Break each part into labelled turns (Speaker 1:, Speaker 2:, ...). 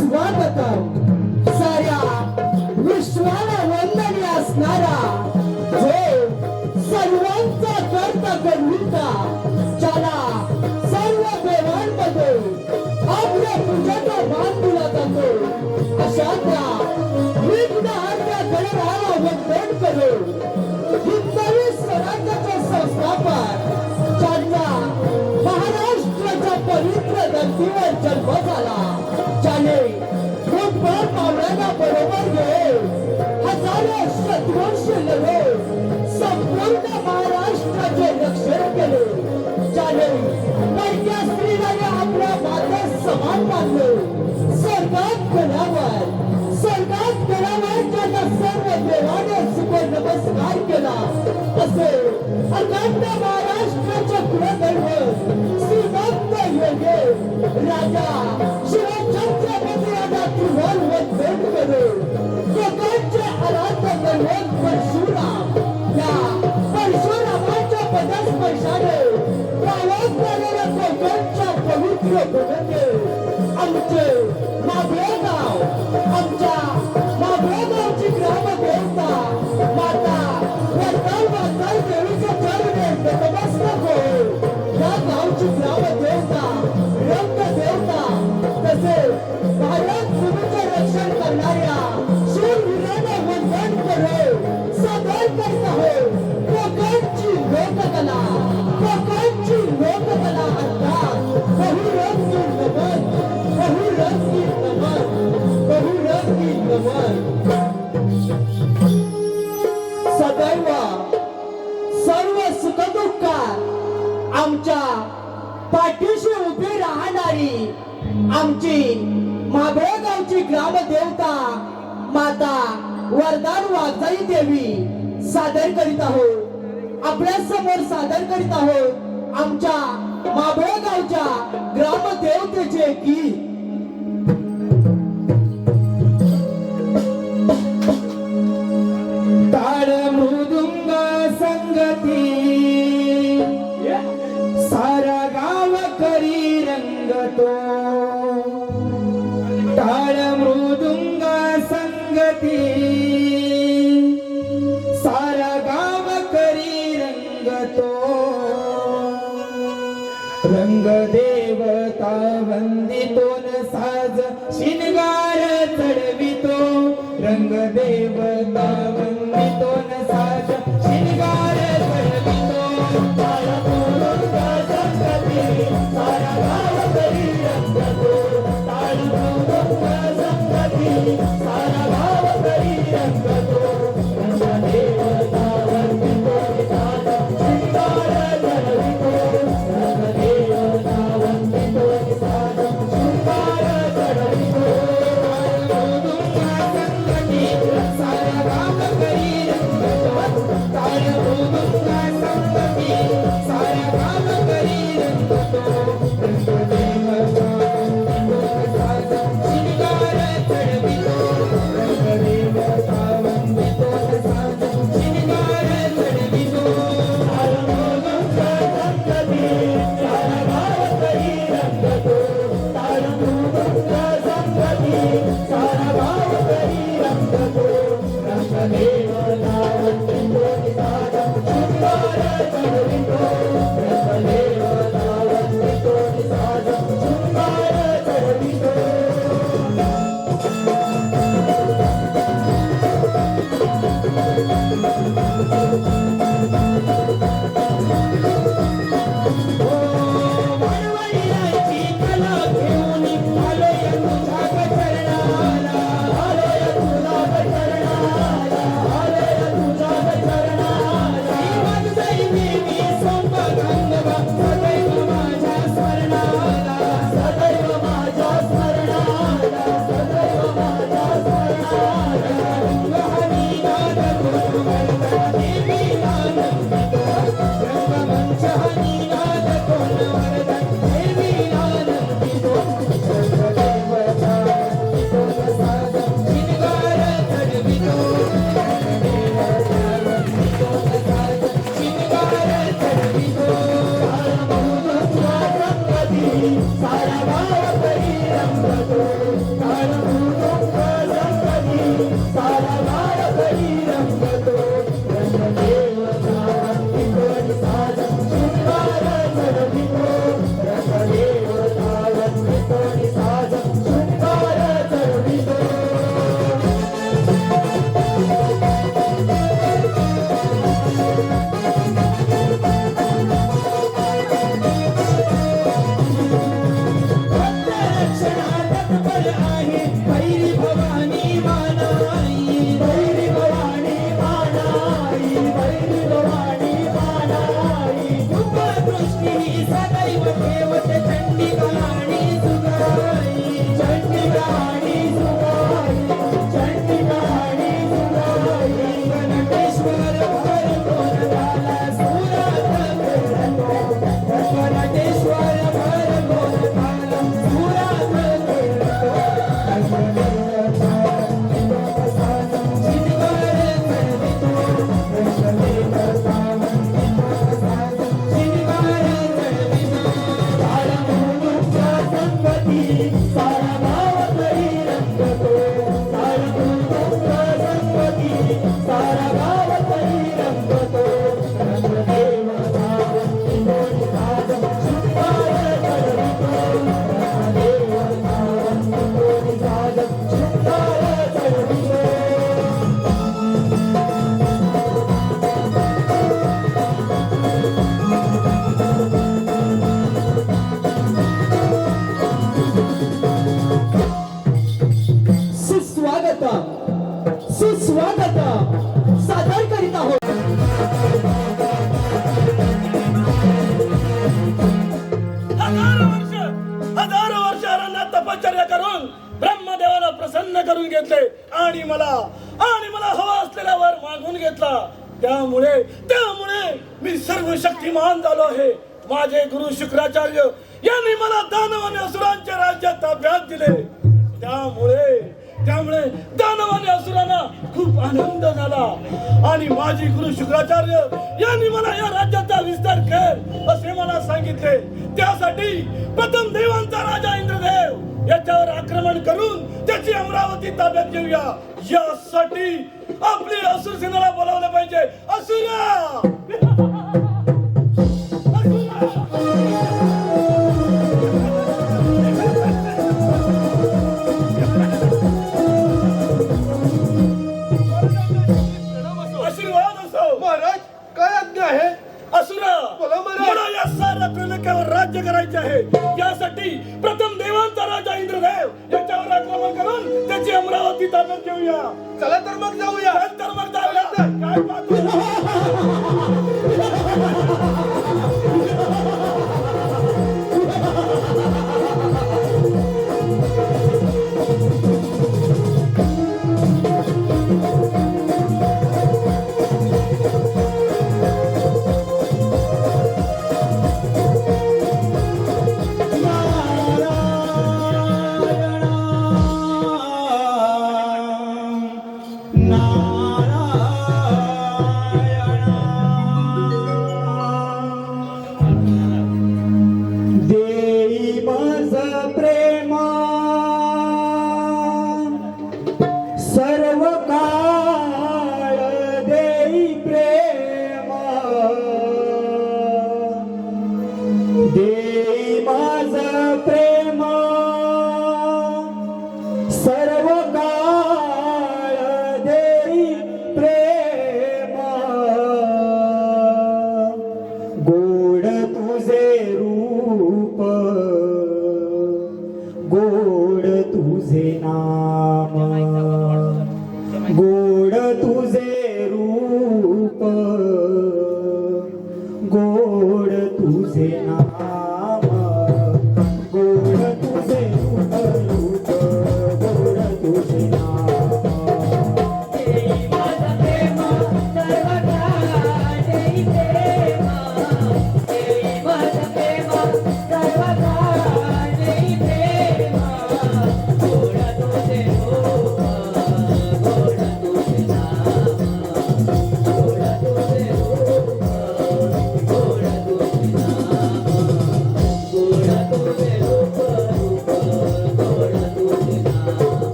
Speaker 1: सुस्वागतम साऱ्या विश्वाला वंदनीय असणारा जो सर्वांचा करता करविता ज्याला सर्व देवांमध्ये आपल्या पूजाचा मान दिला जातो. अशा त्या विघ्नहर्त्या गणरायाला वंदन करू हिंदवी स्वराज्याचे संस्थापक ज्यांचा पवित्र धर्तीवर जन्म झाला ज्याने फुटबॉल पावलांना बरोबर घेऊन हजारो शतवंश लढून संपूर्ण महाराष्ट्राचे रक्षण केले. ज्याने मैत्या स्त्रीलाने आपल्या मातेस समान मानले स्वर्गात गेल्यावर स्वर्गात गेल्यावर ज्यांना सर्व देवाने सुपर नमस्कार केला असे अखंड महाराष्ट्राच्या कुलदैवत श्री राजा शिवछत्रपती राजा त्रिभुवन वंदन करू कोकणचे आराध्य दैवत परशुराम या परशुरामाच्या पदस्पर्शाने गावात झालेल्या कोकणच्या पवित्र भूमीचे आमचे माबळे गाव आमच्या आमच्या पाठीशी उभी राहणारी आमची माबळगावची ग्रामदेवता माता वरदान वाघजाई देवी सादर करीत आहोत. आपल्यासमोर सादर करीत आहोत आमच्या माबळे गावच्या ग्रामदेवतेचे गीत.
Speaker 2: शिंग देवता वंदितो न साज शिनगार चढवितो रंग देवता वंदितो न साज शिनगार चढवितो सारा मुरुंग संगती, सारा गाव तरी रंगतो. ताळ मृदुंग संगती, त्यामुळे त्यामुळे मी सर्व शक्तिमान झालो आहे. माझे गुरु शुक्राचार्य यांनी मला दानव आणि असुरांच्या राज्यात ताब्यात दिले. त्यामुळे त्यामुळे दानव आणि असुरांना खूप आनंद झाला. आणि माझी गुरु शुक्राचार्य यांनी मला या राज्याचा विस्तार कर असे मला सांगितले. त्यासाठी प्रथम देवांचा राजा इंद्रदेव याच्यावर आक्रमण करून त्याची अमरावती ताब्यात घेऊया. यासाठी आपली असुर सेनेला बोलावलं पाहिजे. असुरा! असुरा! मला या साऱ्या राज्य करायचे आहे. यासाठी प्रथम याच्यावर आक्रमण करून त्याची अमरावती ताब्यात घेऊया.
Speaker 3: चला तर मग जाऊया.
Speaker 2: नंतर मग जाऊया. काय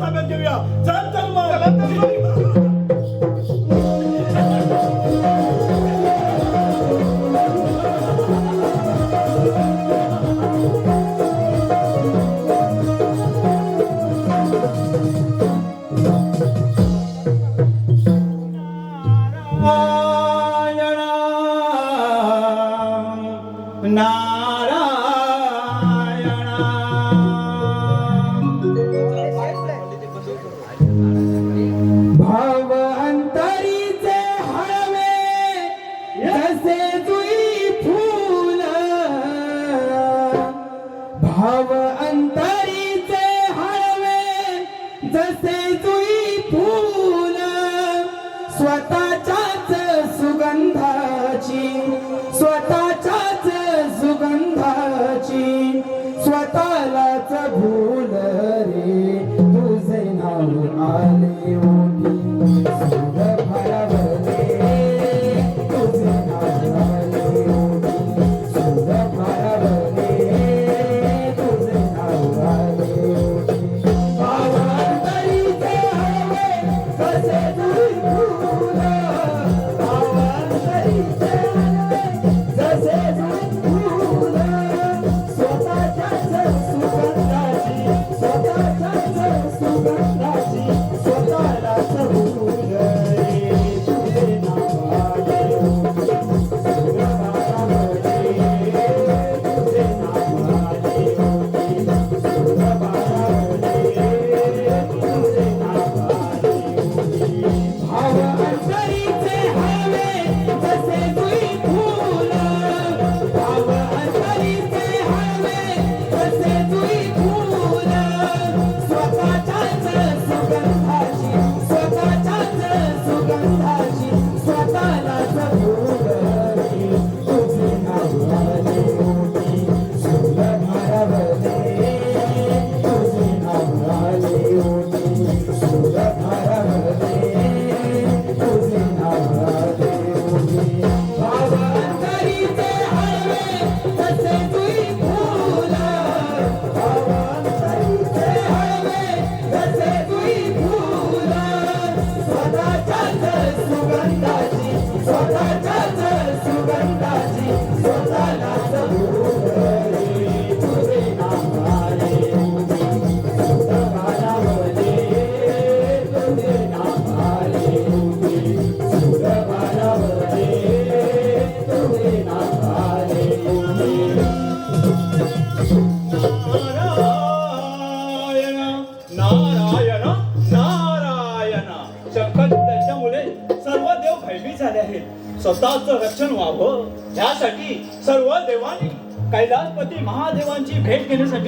Speaker 2: ताब्यात
Speaker 4: घेऊया.
Speaker 5: चल चल मग.
Speaker 2: तालाचा भू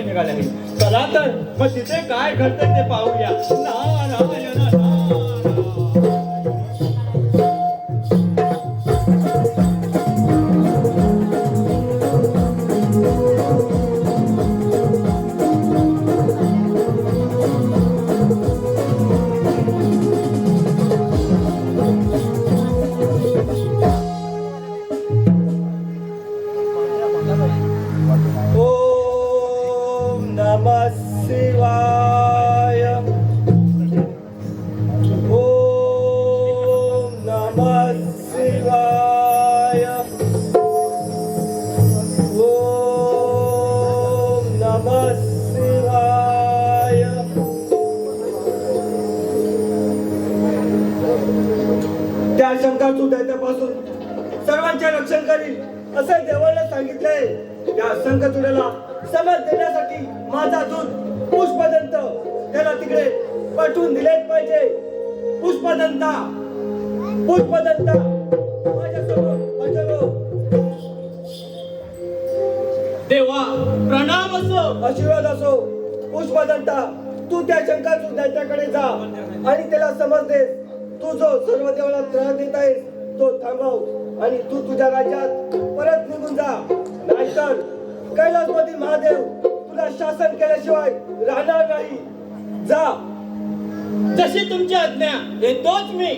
Speaker 2: निघाले आहे चला तर मग तिथे काय घडतंय ते पाहूया.
Speaker 6: ना ना तू
Speaker 5: त्या शंका तू त्याच्याकडे जा आणि त्याला समज दे तू जो सर्व देवाला त्रास देत आहे
Speaker 6: तो थांबव आणि तू तुझ्या राज्यात परत निघून जा. नाहीतर कैलासमधील महादेव तुला शासन केल्याशिवाय राहणार नाही. जा.
Speaker 7: जशी तुमची आज्ञा
Speaker 3: हे तोच मी.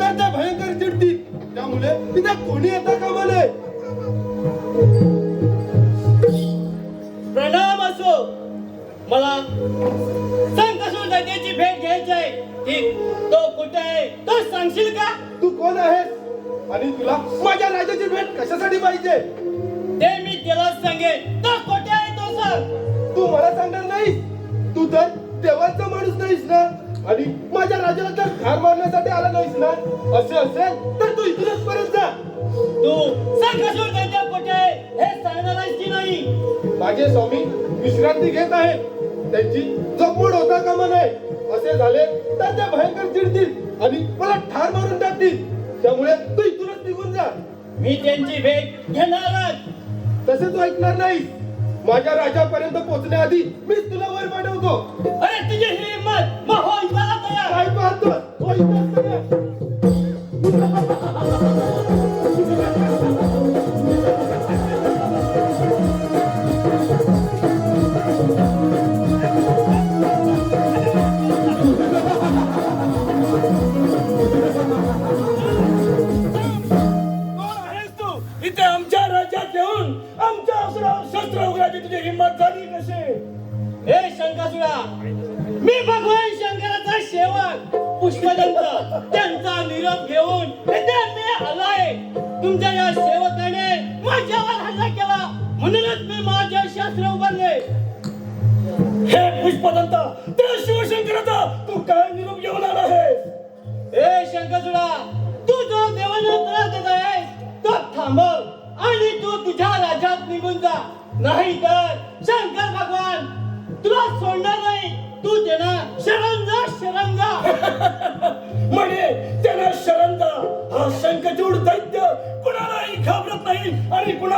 Speaker 3: तर ते भयंकर चिडतील त्यामुळे तिथे कोणी येता कामा नये
Speaker 7: प्रणाम असो. मला संकसूर दैत्याची भेट घ्यायची आहे. ठीक तो कुठे आहे? तो सांगशील का?
Speaker 3: तू कोण आहेस? आणि तुला माझ्या राजाची भेट कशासाठी पाहिजे?
Speaker 7: ते मी त्याला सांगेन. तो कुठे आहे तो सांग.
Speaker 3: तू मला सांगणार नाहीस. तू तर देवाचा माणूस नाहीस ना? आणि माझ्या राजाला तर ठार मारण्यासाठी आला नाहीस ना असे असेल तर तू इथूनच परत जा.
Speaker 7: तू दैत्य कुठे आहे हे सांगणार आहेस की नाही?
Speaker 3: माझे स्वामी विश्रांती घेत आहेत. त्यांची जपमूड होता कामा नये. असे झाले तर ते भयंकर चिडतील आणि मला ठार मारून टाकतील. त्यामुळे तू इथूनच निघून जा.
Speaker 7: मी त्यांची भेट घेणारच.
Speaker 3: तसे तू ऐकणार नाहीस. माझ्या राजापर्यंत पोहोचण्याआधी मीच तुला वर पाठवतो.
Speaker 7: अरे तुझी ही हिंमत मग तयार.
Speaker 3: काय पाहतो हो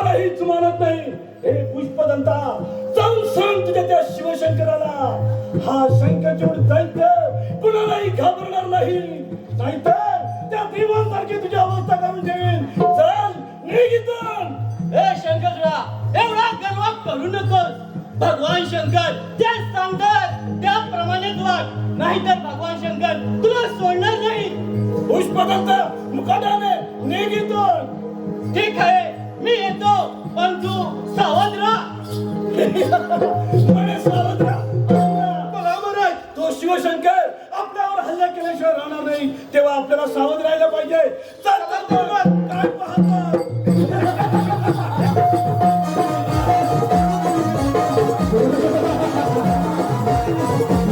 Speaker 7: आणि
Speaker 4: कुणालाही जुमानत नाही. हे पुष्पदंता जाऊन सांग तुझ्या त्या शिवशंकराला. हा शंखचूड दैत्य कुणालाही घाबरणार नाही. नाहीतर त्या भीमासारखी तुझी अवस्था करून ठेवीन चल निघ इथून.
Speaker 7: हे शंकरसुरा एवढा गर्व करू नकोस. भगवान शंकर जे सांगतात त्याप्रमाणेच वाग नाहीतर भगवान शंकर तुला सोडणार नाही.
Speaker 4: पुष्पदंत मुकाट्याने निघ इथून.
Speaker 7: ठीक आहे. मी येतो पण तू सावध
Speaker 4: सावध राहा
Speaker 3: महाराज.
Speaker 4: तो शिवशंकर आपल्यावर हल्ला केल्याशिवाय राहणार नाही. तेव्हा आपल्याला सावध राहायला पाहिजे.